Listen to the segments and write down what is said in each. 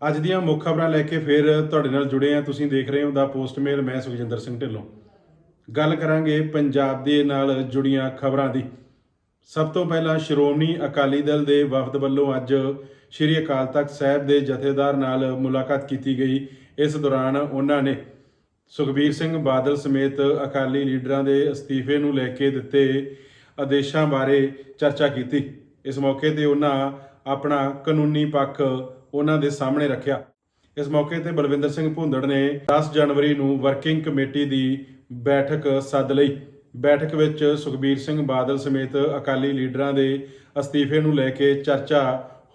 ਅੱਜ ਦੀਆਂ ਮੁੱਖ ਖਬਰਾਂ ਲੈ ਕੇ ਫਿਰ ਤੁਹਾਡੇ ਨਾਲ ਜੁੜੇ ਆ ਤੁਸੀਂ ਦੇਖ ਰਹੇ ਹੋ ਦਾ ਪੋਸਟਮੇਲ ਮੈਂ ਸੁਖਜਿੰਦਰ ਸਿੰਘ ਢਿੱਲੋਂ। ਗੱਲ ਕਰਾਂਗੇ ਪੰਜਾਬ ਦੇ ਨਾਲ ਜੁੜੀਆਂ ਖਬਰਾਂ ਦੀ। ਸਭ ਤੋਂ ਪਹਿਲਾਂ ਸ਼੍ਰੋਮਣੀ ਅਕਾਲੀ ਦਲ ਦੇ ਵਫਦ ਵੱਲੋਂ ਅੱਜ ਸ਼੍ਰੀ ਅਕਾਲ ਤਖਤ ਸਾਹਿਬ ਦੇ ਜਥੇਦਾਰ ਨਾਲ ਮੁਲਾਕਾਤ ਕੀਤੀ ਗਈ। ਇਸ ਦੌਰਾਨ ਉਹਨਾਂ ਨੇ ਸੁਖਬੀਰ ਸਿੰਘ ਬਾਦਲ ਸਮੇਤ ਅਕਾਲੀ ਲੀਡਰਾਂ ਦੇ ਅਸਤੀਫੇ ਨੂੰ ਲੈ ਕੇ ਦਿੱਤੇ ਆਦੇਸ਼ਾਂ ਬਾਰੇ ਚਰਚਾ ਕੀਤੀ। ਇਸ ਮੌਕੇ ਤੇ ਉਹਨਾਂ ਆਪਣਾ ਕਾਨੂੰਨੀ ਪੱਖ ਉਹਨਾਂ ਦੇ ਸਾਹਮਣੇ ਰੱਖਿਆ। ਇਸ ਮੌਕੇ ਤੇ ਬਲਵਿੰਦਰ ਸਿੰਘ ਭੁੰਦੜ ਨੇ 10 ਜਨਵਰੀ ਨੂੰ ਵਰਕਿੰਗ ਕਮੇਟੀ ਦੀ ਬੈਠਕ ਸੱਦ ਲਈ। ਬੈਠਕ ਵਿੱਚ ਸੁਖਬੀਰ ਸਿੰਘ ਬਾਦਲ ਸਮੇਤ ਅਕਾਲੀ ਲੀਡਰਾਂ ਦੇ ਅਸਤੀਫੇ ਨੂੰ ਲੈ ਕੇ ਚਰਚਾ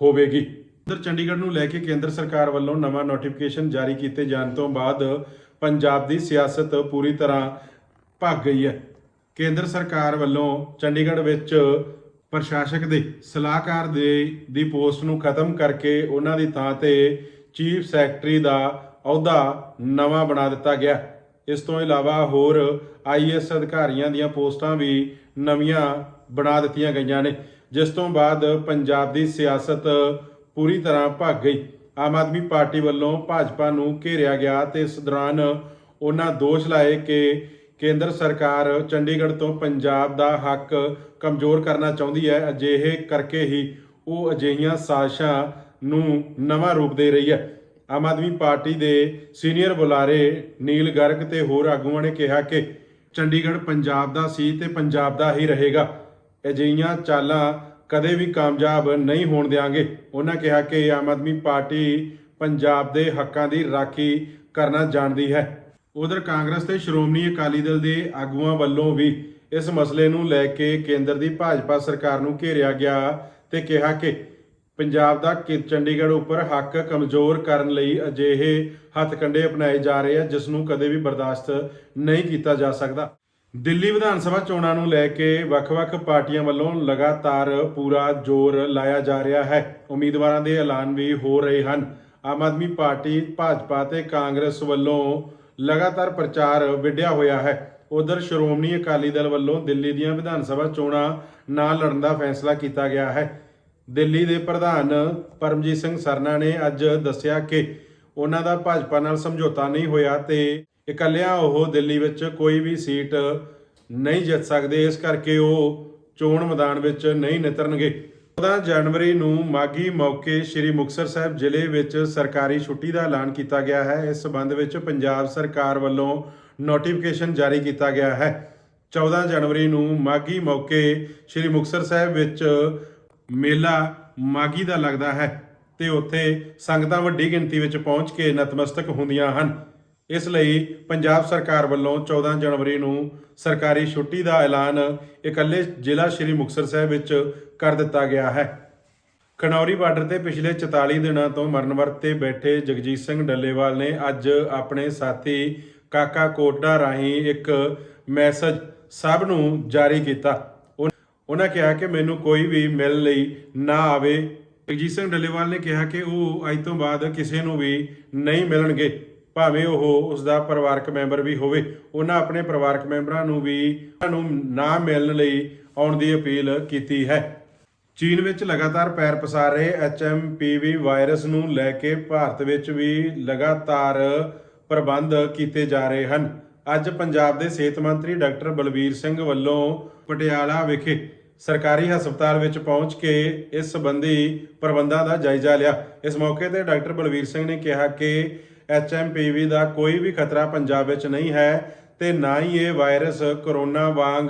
ਹੋਵੇਗੀ। ਉਧਰ ਚੰਡੀਗੜ੍ਹ ਨੂੰ ਲੈ ਕੇ ਕੇਂਦਰ ਸਰਕਾਰ ਵੱਲੋਂ ਨਵਾਂ ਨੋਟੀਫਿਕੇਸ਼ਨ ਜਾਰੀ ਕੀਤੇ ਜਾਣ ਤੋਂ ਬਾਅਦ ਪੰਜਾਬ ਦੀ ਸਿਆਸਤ ਪੂਰੀ ਤਰ੍ਹਾਂ ਭੱਗ ਗਈ ਹੈ। ਕੇਂਦਰ ਸਰਕਾਰ ਵੱਲੋਂ ਚੰਡੀਗੜ੍ਹ ਵਿੱਚ ਪ੍ਰਸ਼ਾਸਕ ਦੇ, ਸਲਾਹਕਾਰ ਦੇ, ਦੀ ਪੋਸਟ ਨੂੰ ਖਤਮ ਕਰਕੇ ਉਹਨਾਂ ਦੀ ਥਾਂ ਤੇ ਚੀਫ ਸੈਕਟਰੀ ਦਾ ਅਹੁਦਾ ਨਵਾਂ ਬਣਾ ਦਿੱਤਾ ਗਿਆ। ਇਸ ਤੋਂ ਇਲਾਵਾ ਹੋਰ ਆਈਐਸ ਅਧਿਕਾਰੀਆਂ ਦੀਆਂ ਪੋਸਟਾਂ ਵੀ ਨਵੀਆਂ ਬਣਾ ਦਿੱਤੀਆਂ ਗਈਆਂ ਨੇ, ਜਿਸ ਤੋਂ ਬਾਅਦ ਪੰਜਾਬ ਦੀ ਸਿਆਸਤ ਪੂਰੀ ਤਰ੍ਹਾਂ ਭੱਗ ਗਈ। ਆਮ ਆਦਮੀ ਪਾਰਟੀ ਵੱਲੋਂ ਭਾਜਪਾ ਨੂੰ ਘੇਰਿਆ ਗਿਆ ਤੇ ਇਸ ਦੌਰਾਨ ਉਹਨਾਂ ਦੋਸ਼ ਲਾਏ ਕਿ ਕੇਂਦਰ ਸਰਕਾਰ ਚੰਡੀਗੜ੍ਹ ਤੋਂ ਪੰਜਾਬ ਦਾ ਹੱਕ ਕਮਜ਼ੋਰ ਕਰਨਾ ਚਾਹੁੰਦੀ ਹੈ, ਅਜਿਹੇ ਕਰਕੇ ਹੀ ਉਹ ਅਜਿਹੀਆਂ ਸਾਜ਼ਿਸ਼ਾਂ ਨੂੰ ਨਵਾਂ ਰੂਪ ਦੇ ਰਹੀ ਹੈ। ਆਮ ਆਦਮੀ ਪਾਰਟੀ ਦੇ ਸੀਨੀਅਰ ਬੁਲਾਰੇ ਨੀਲ ਗਰਗ ਤੇ ਹੋਰ ਆਗੂਆਂ ਨੇ ਕਿਹਾ ਕਿ ਚੰਡੀਗੜ੍ਹ ਪੰਜਾਬ ਦਾ ਸੀ ਤੇ ਪੰਜਾਬ ਦਾ ਹੀ ਰਹੇਗਾ। ਅਜਿਹੀਆਂ ਚਾਲਾਂ ਕਦੇ ਵੀ ਕਾਮਯਾਬ ਨਹੀਂ ਹੋਣ ਦੇਵਾਂਗੇ ਉਹਨਾਂ ਕਿਹਾ ਕਿ ਆਮ ਆਦਮੀ ਪਾਰਟੀ ਪੰਜਾਬ ਦੇ ਹੱਕਾਂ ਦੀ ਰਾਖੀ ਕਰਨਾ ਜਾਣਦੀ ਹੈ। ਉਧਰ ਕਾਂਗਰਸ ਤੇ ਸ਼੍ਰੋਮਣੀ ਅਕਾਲੀ ਦਲ ਦੇ ਆਗੂਆਂ ਵੱਲੋਂ ਵੀ ਇਸ ਮਸਲੇ ਨੂੰ ਲੈ ਕੇ ਕੇਂਦਰ ਦੀ ਭਾਜਪਾ ਸਰਕਾਰ ਨੂੰ ਘੇਰਿਆ ਗਿਆ ਤੇ ਕਿਹਾ ਕਿ ਪੰਜਾਬ ਦਾ ਚੰਡੀਗੜ੍ਹ ਉੱਪਰ ਹੱਕ ਕਮਜ਼ੋਰ ਕਰਨ ਲਈ ਅਜਿਹੇ ਹੱਥਕੰਡੇ ਅਪਣਾਏ ਜਾ ਰਹੇ ਆ, ਜਿਸ ਨੂੰ ਕਦੇ ਵੀ ਬਰਦਾਸ਼ਤ ਨਹੀਂ ਕੀਤਾ ਜਾ ਸਕਦਾ। ਦਿੱਲੀ ਵਿਧਾਨ ਸਭਾ ਚੋਣਾਂ ਨੂੰ ਲੈ ਕੇ ਵੱਖ-ਵੱਖ ਪਾਰਟੀਆਂ ਵੱਲੋਂ ਲਗਾਤਾਰ ਪੂਰਾ ਜ਼ੋਰ ਲਾਇਆ ਜਾ ਰਿਹਾ ਹੈ। ਉਮੀਦਵਾਰਾਂ ਦੇ ਐਲਾਨ ਵੀ ਹੋ ਰਹੇ ਹਨ। ਆਮ ਆਦਮੀ ਪਾਰਟੀ, ਭਾਜਪਾ ਤੇ ਕਾਂਗਰਸ ਵੱਲੋਂ ਲਗਾਤਾਰ ਪ੍ਰਚਾਰ ਵਿੱਢਿਆ ਹੋਇਆ ਹੈ। ਉਧਰ ਸ਼੍ਰੋਮਣੀ ਅਕਾਲੀ ਦਲ ਵੱਲੋਂ ਦਿੱਲੀ ਦੀਆਂ ਵਿਧਾਨ ਸਭਾ ਚੋਣਾਂ ਨਾ ਲੜਨ ਦਾ ਫੈਸਲਾ ਕੀਤਾ ਗਿਆ ਹੈ। ਦਿੱਲੀ ਦੇ ਪ੍ਰਧਾਨ ਪਰਮਜੀਤ ਸਿੰਘ ਸਰਨਾ ਨੇ ਅੱਜ ਦੱਸਿਆ ਕਿ ਉਹਨਾਂ ਦਾ ਭਾਜਪਾ ਨਾਲ ਸਮਝੌਤਾ ਨਹੀਂ ਹੋਇਆ ਤੇ ਇਕੱਲਿਆਂ ਉਹ ਦਿੱਲੀ ਵਿੱਚ ਕੋਈ ਵੀ ਸੀਟ ਨਹੀਂ ਜਿੱਤ ਸਕਦੇ। ਇਸ ਕਰਕੇ ਉਹ ਚੋਣ ਮੈਦਾਨ ਵਿੱਚ ਨਹੀਂ ਨਿਤਰਨਗੇ। 14 ਜਨਵਰੀ ਨੂੰ ਮਾਗੀ ਮੌਕੇ ਸ੍ਰੀ ਮੁਕਤਸਰ ਸਾਹਿਬ ਜ਼ਿਲ੍ਹੇ ਵਿੱਚ ਸਰਕਾਰੀ ਛੁੱਟੀ ਦਾ ਐਲਾਨ ਕੀਤਾ ਗਿਆ ਹੈ। ਇਸ ਸਬੰਧ ਵਿੱਚ ਪੰਜਾਬ ਸਰਕਾਰ ਵੱਲੋਂ ਨੋਟੀਫਿਕੇਸ਼ਨ ਜਾਰੀ ਕੀਤਾ ਗਿਆ ਹੈ। 14 ਜਨਵਰੀ ਨੂੰ ਮਾਗੀ ਮੌਕੇ ਸ੍ਰੀ ਮੁਕਤਸਰ ਸਾਹਿਬ ਵਿੱਚ ਮੇਲਾ ਮਾਗੀ ਦਾ ਲੱਗਦਾ ਹੈ ਤੇ ਉੱਥੇ ਸੰਗਤਾਂ ਵੱਡੀ ਗਿਣਤੀ ਵਿੱਚ ਪਹੁੰਚ ਕੇ ਨਤਮਸਤਕ ਹੁੰਦੀਆਂ ਹਨ। ਇਸ ਲਈ ਪੰਜਾਬ ਸਰਕਾਰ ਵੱਲੋਂ 14 ਜਨਵਰੀ ਨੂੰ ਸਰਕਾਰੀ ਛੁੱਟੀ ਦਾ ਐਲਾਨ ਇਕੱਲੇ ਜ਼ਿਲ੍ਹਾ ਸ੍ਰੀ ਮੁਕਤਸਰ ਸਾਹਿਬ ਵਿੱਚ ਕਰ ਦਿੱਤਾ ਗਿਆ ਹੈ। ਖਨੌਰੀ ਬਾਰਡਰ ਤੇ ਪਿਛਲੇ 44 ਦਿਨਾਂ ਤੋਂ ਮਰਨਵਰਤ ਤੇ ਬੈਠੇ ਜਗਜੀਤ ਸਿੰਘ ਡੱਲੇਵਾਲ ਨੇ ਅੱਜ ਆਪਣੇ ਸਾਥੀ ਕਾਕਾ ਕੋਟੜਾ ਰਾਹੀਂ ਇੱਕ ਮੈਸੇਜ ਸਭ ਨੂੰ ਜਾਰੀ ਕੀਤਾ। ਉਨ- ਉਹਨਾਂ ਕਿਹਾ ਕਿ ਮੈਨੂੰ ਕੋਈ ਵੀ ਮਿਲਣ ਲਈ ਨਾ ਆਵੇ। ਜਗਜੀਤ ਸਿੰਘ ਡੱਲੇਵਾਲ ਨੇ ਕਿਹਾ ਕਿ ਉਹ ਅੱਜ ਤੋਂ ਬਾਅਦ ਕਿਸੇ ਨੂੰ ਵੀ ਨਹੀਂ ਮਿਲਣਗੇ। ਭਾਵੇਂ ਉਹ ਉਸ ਦਾ ਪਰਿਵਾਰਕ ਮੈਂਬਰ ਵੀ ਹੋਵੇ, ਉਹਨਾਂ ਆਪਣੇ ਪਰਿਵਾਰਕ ਮੈਂਬਰਾਂ ਨੂੰ ਵੀ ਉਹਨਾਂ ਨੂੰ ਨਾ ਮਿਲਣ ਲਈ ਆਉਣ ਦੀ ਅਪੀਲ ਕੀਤੀ ਹੈ। ਚੀਨ ਵਿੱਚ ਲਗਾਤਾਰ ਪੈਰ ਪਸਾਰ ਰਹੇ ਐਚਐਮਪੀਵੀ ਵਾਇਰਸ ਨੂੰ ਲੈ ਕੇ ਭਾਰਤ ਵਿੱਚ ਵੀ ਲਗਾਤਾਰ ਪ੍ਰਬੰਧ ਕੀਤੇ ਜਾ ਰਹੇ ਹਨ। ਅੱਜ ਪੰਜਾਬ ਦੇ ਸਿਹਤ ਮੰਤਰੀ ਡਾਕਟਰ ਬਲਬੀਰ ਸਿੰਘ ਵੱਲੋਂ ਪਟਿਆਲਾ ਵਿਖੇ ਸਰਕਾਰੀ ਹਸਪਤਾਲ ਵਿੱਚ ਪਹੁੰਚ ਕੇ ਇਸ ਸੰਬੰਧੀ ਪ੍ਰਬੰਧਾਂ ਦਾ ਜਾਇਜ਼ਾ ਲਿਆ। ਇਸ ਮੌਕੇ ਤੇ ਡਾਕਟਰ ਬਲਬੀਰ ਸਿੰਘ ਨੇ ਕਿਹਾ ਕਿ ਐਚਐਮਪੀਵੀ ਦਾ ਕੋਈ ਵੀ ਖਤਰਾ ਪੰਜਾਬ ਵਿੱਚ ਨਹੀਂ ਹੈ ਤੇ ਨਾ ਹੀ ਇਹ ਵਾਇਰਸ ਕਰੋਨਾ ਵਾਂਗ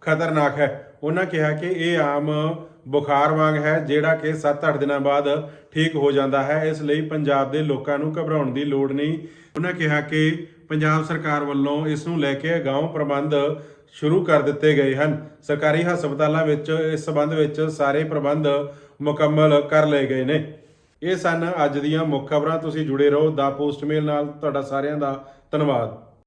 ਖਤਰਨਾਕ ਹੈ। ਉਹਨਾਂ ਕਿਹਾ ਕਿ ਇਹ ਆਮ ਬੁਖਾਰ ਵਾਂਗ ਹੈ, ਜਿਹੜਾ ਕਿ 7-8 ਦਿਨਾਂ ਬਾਅਦ ਠੀਕ ਹੋ ਜਾਂਦਾ ਹੈ। ਇਸ ਲਈ ਪੰਜਾਬ ਦੇ ਲੋਕਾਂ ਨੂੰ ਘਬਰਾਉਣ ਦੀ ਲੋੜ ਨਹੀਂ। ਉਹਨਾਂ ਕਿਹਾ ਕਿ ਪੰਜਾਬ ਸਰਕਾਰ ਵੱਲੋਂ ਇਸ ਨੂੰ ਲੈ ਕੇ ਅਗਾਊਂ ਪ੍ਰਬੰਧ ਸ਼ੁਰੂ ਕਰ ਦਿੱਤੇ ਗਏ ਹਨ। ਸਰਕਾਰੀ ਹਸਪਤਾਲਾਂ ਵਿੱਚ, ਇਸ ਸਬੰਧ ਵਿੱਚ ਸਾਰੇ ਪ੍ਰਬੰਧ ਮੁਕੰਮਲ ਕਰ ਲਏ ਗਏ ਨੇ। ਇਹ ਸਨ ਅੱਜ ਦੀਆਂ ਮੁੱਖ ਖਬਰਾਂ। ਤੁਸੀਂ ਜੁੜੇ ਰਹੋ ਦਾ ਪੋਸਟਮੇਲ ਨਾਲ। ਤੁਹਾਡਾ ਸਾਰਿਆਂ ਦਾ ਧੰਨਵਾਦ।